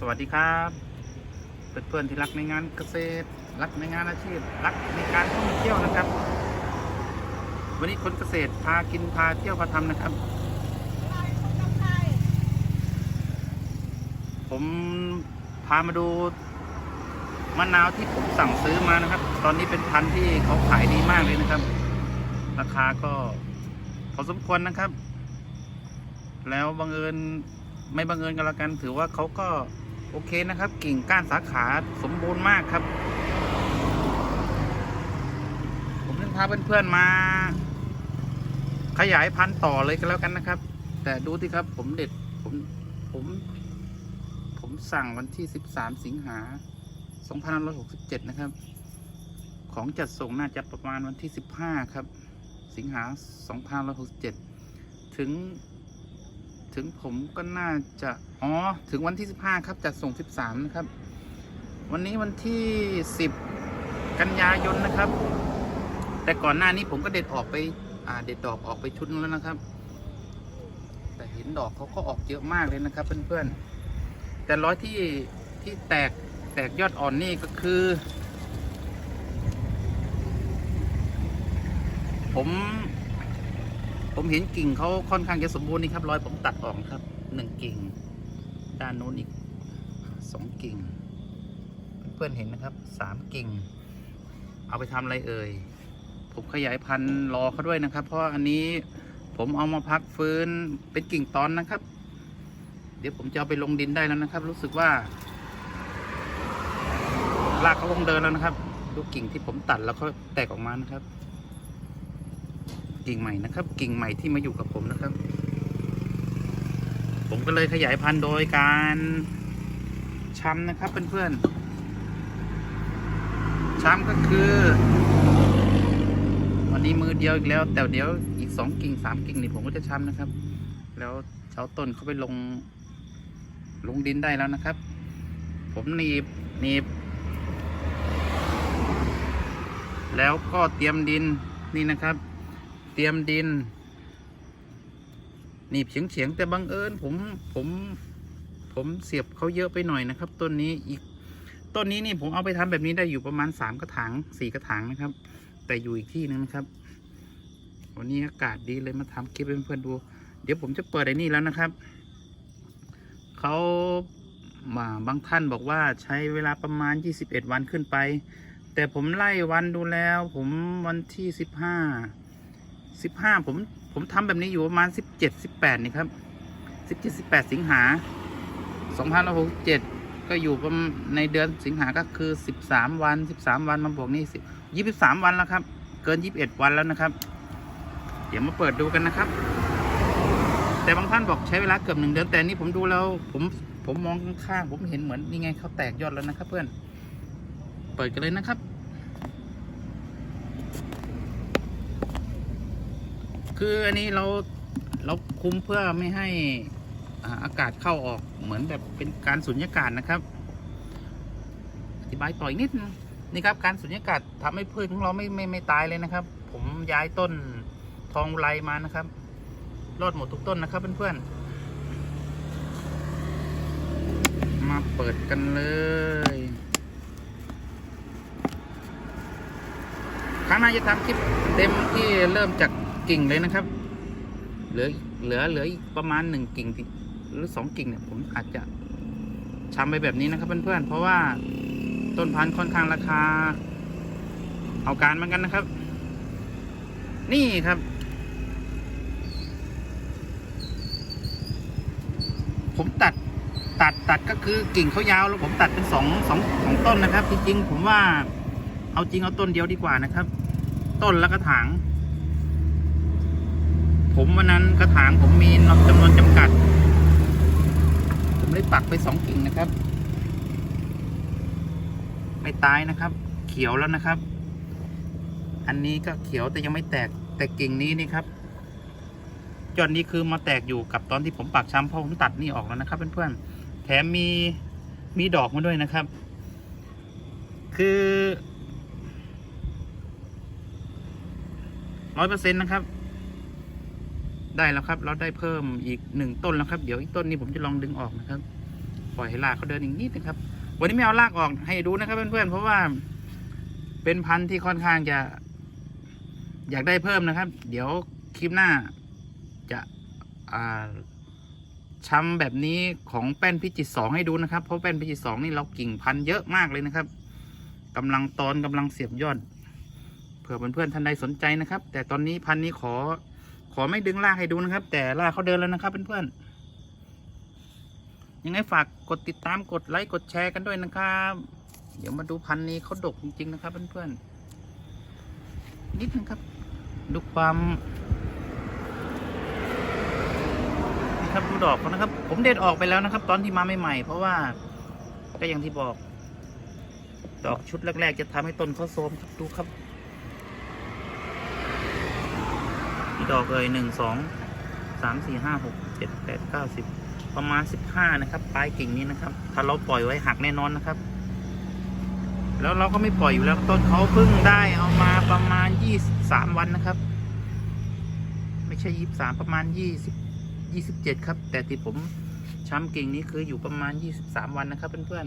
สวัสดีครับเพื่อนๆที่รักในงานเกษตร รักในงานอาชีพ รักในการท่องเที่ยวนะครับ วันนี้คนเกษตรพากินพาเที่ยวพาทำนะครับ ผมพามาดูมะนาวที่ผมสั่งซื้อมานะครับ ตอนนี้เป็นพันธุ์ที่เขาขายดีมากเลยนะครับ ราคาก็พอสมควรนะครับ แล้วบังเอิญไม่บังเอิญกันละกัน ถือว่าเขาก็ โอเคนะครับ กิ่งก้านสาขาสมบูรณ์มากครับ ผมจะพาเพื่อนๆมา ขยายพันธุ์ต่อเลยกันแล้วกันนะครับ แต่ดูที่ครับผมเด็ดผมผม ผมสั่งวันที่ 13 สิงหา2567 นะครับ ของจัดส่งน่าจะประมาณวันที่ 15 ครับ สิงหา2567 ถึง ถึงผมก็น่าจะอ๋อถึงวันที่ 15 ครับจัดส่ง 13 นะครับ วันนี้วันที่ 10 กันยายนนะครับ แต่ก่อนหน้านี้ผมก็เด็ดออกไปอ่าเด็ดดอกออกไปชุดนึงแล้วนะครับ แต่เห็นดอกเขาก็ออกเยอะมากเลยนะครับ เพื่อนๆแต่ร้อยที่ที่แตกแตกยอดอ่อนนี่ก็คือ ผม ผมเห็นกิ่งเขาค่อนข้างจะสมบูรณ์นี่ครับรอยผมตัดออกครับหนึ่งกิ่ง ด้านโน้นอีกสองกิ่ง เพื่อนเห็นนะครับสามกิ่ง เอาไปทำอะไรเอ่ย ผมขยายพันธุ์รอเขาด้วยนะครับ เพราะอันนี้ผมเอามาพักฟื้นเป็นกิ่งตอนนะครับ เดี๋ยวผมจะเอาไปลงดินได้แล้วนะครับ รู้สึกว่ารากเขาคงเดินแล้วนะครับ ดูกิ่งที่ผมตัดแล้วเขาแตกออกมานะครับ กิ่งใหม่นะครับ กิ่งใหม่ที่มาอยู่กับผมนะครับ ผมก็เลยขยายพันธุ์โดยการช้ำนะครับเพื่อนๆช้ำก็คือ วันนี้มือเดียวอีกแล้ว แต่เดี๋ยวอีกสองกิ่งสามกิ่งนี่ผมก็จะช้ำนะครับ แล้วเช้าต้นเขาไปลง ลงดินได้แล้วนะครับ ผมหนีบหนีบแล้วก็เตรียมดินนี่นะครับ ตรียมดินหนีบเฉียงเฉียงๆแต่บังเอิญผมผมผมเสียบเขาเยอะไปหน่อยนะครับ ต้นนี้อีกต้นนี้นี่ผมเอาไปทำแบบนี้ได้อยู่ประมาณสามกระถางสี่กระถางนะครับ แต่อยู่อีกที่หนึงนะครับ วันนี้อากาศดีเลยมาทำคลิปให้เพื่อนดู เดี๋ยวผมจะเปิดไอ้นี่แล้วนะครับเขามาบางท่านบอกว่าใช้เวลาประมาณ 21 วันขึ้นไป แต่ผมไล่วันดูแล้ว ผมวันที่สิบห้า สิบห้าผมผมทำแบบนี้อยู่ประมาณสิบเจ็ดสิบแปดนี่ครับสิบเจ็ดสิบแปดสิงหาสองพันหกเจ็ดก็อยู่ประมาณในเดือนสิงหาก็คือสิบสามวันสิบสามวันมาบวกนี่สิยี่สิบสามวันแล้วครับ เกินยี่สิบเอ็ดวันแล้วนะครับ เดี๋ยวมาเปิดดูกันนะครับ แต่บางท่านบอกใช้เวลาเกือบหนึ่งเดือนแต่นี่ผมดูแล้ว ผมผมมองข้างๆผมเห็นเหมือนนี่ไงเขาแตกยอดแล้วนะครับ เพื่อน เปิดกันเลยนะครับ คืออันนี้เราเราคุมเพื่อไม่ให้อากาศเข้าออกเหมือนแบบเป็นการสุญญากาศนะครับ อธิบายต่ออีกนิดนี่ครับการสุญญากาศทำให้พืชของเราไม่ไม่ไม่ตายเลยนะครับ ผมย้ายต้นทองไรมานะครับ รอดหมดทุกต้นนะครับเพื่อนๆ มาเปิดกันเลยครั้งหน้าจะทำคลิปเต็มที่เริ่มจาก กิ่งเลยนะครับ เหลือเหลือเหลืออีกประมาณหนึ่งกิ่งหรือสองกิ่งเนี่ยผมอาจจะชำไปแบบนี้นะครับเพื่อนๆเพราะว่าต้นพันธุ์ค่อนข้างราคา เอาการเหมือนกันนะครับ นี่ครับ ผมตัดตัดตัดก็คือกิ่งเขายาวแล้วผมตัดเป็นสองสองสองต้นนะครับ จริงๆผมว่าเอาจริงเอาต้นเดียวดีกว่านะครับ ต้นและกระถาง ผมวันนั้นกระถางผมมีจำนวนจำกัด ผมเลยปักไปสองกิ่งนะครับ ไม่ตายนะครับ เขียวแล้วนะครับ อันนี้ก็เขียวแต่ยังไม่แตกแต่กิ่งนี้นี่ครับยอดนี้คือมาแตกอยู่กับตอนที่ผมปักช้ำเพราะผมตัดนี่ออกแล้วนะครับ เพื่อนๆแถมมีมีดอกมาด้วยนะครับ คือร้อยเปอร์เซ็นต์นะครับ ได้แล้วครับ เราได้เพิ่มอีกหนึ่งต้นแล้วครับ เดี๋ยวอีกต้นนี้ผมจะลองดึงออกนะครับ ปล่อยให้รากเขาเดินอีกนิดนะครับ วันนี้ไม่เอารากออกให้ดูนะครับเพื่อนๆเพราะว่าเป็นพันธุ์ที่ค่อนข้างจะ อยากได้เพิ่มนะครับ เดี๋ยวคลิปหน้าจะช้ำแบบนี้ของแป้นพิจิตสองให้ดูนะครับ เพราะแป้นพิจิตสองนี่เรากิ่งพันธุ์เยอะมากเลยนะครับกำลังตอนกำลังเสียบยอดเผื่อเพื่อนๆท่านใดสนใจนะครับ แต่ตอนนี้พันธุ์นี้ขอ ขอไม่ดึงลากให้ดูนะครับ แต่ลากเขาเดินแล้วนะครับเพื่อนๆยังไงฝากกดติดตามกดไลค์กดแชร์กันด้วยนะครับ เดี๋ยวมาดูพันธุ์นี้เขาดกจริงๆนะครับเพื่อนๆนิดนึงครับ ดูความนี่ครับดูดอกเขานะครับ ผมเด็ดออกไปแล้วนะครับ ตอนที่มาใหม่ๆเพราะว่าก็อย่างที่บอก ดอกชุดแรกๆ จะทำให้ต้นเขาโทรมครับดูครับ กี่ดอกเลยหนึ่งสองสามสี่ห้าหกเจ็ดแปดเก้าสิบประมาณสิบห้านะครับ ปลายกิ่งนี้นะครับ ถ้าเราปล่อยไว้หักแน่นอนนะครับ แล้วเราก็ไม่ปล่อยอยู่แล้วต้นเขาเพิ่งได้เอามาประมาณยี่สามวันนะครับ ไม่ใช่ยี่สามประมาณยี่สิบยี่สิบเจ็ดครับ แต่ที่ผมช้ำกิ่งนี้คืออยู่ประมาณยี่สิบสามวันนะครับ เพื่อน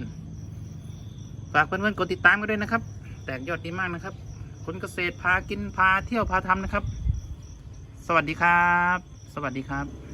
ๆฝากเพื่อนๆกดติดตามกันด้วยนะครับ แตกยอดดีมากนะครับคนเกษตรพากินพาเที่ยวพาทำนะครับ วัสดีครับ สวัสดีครับ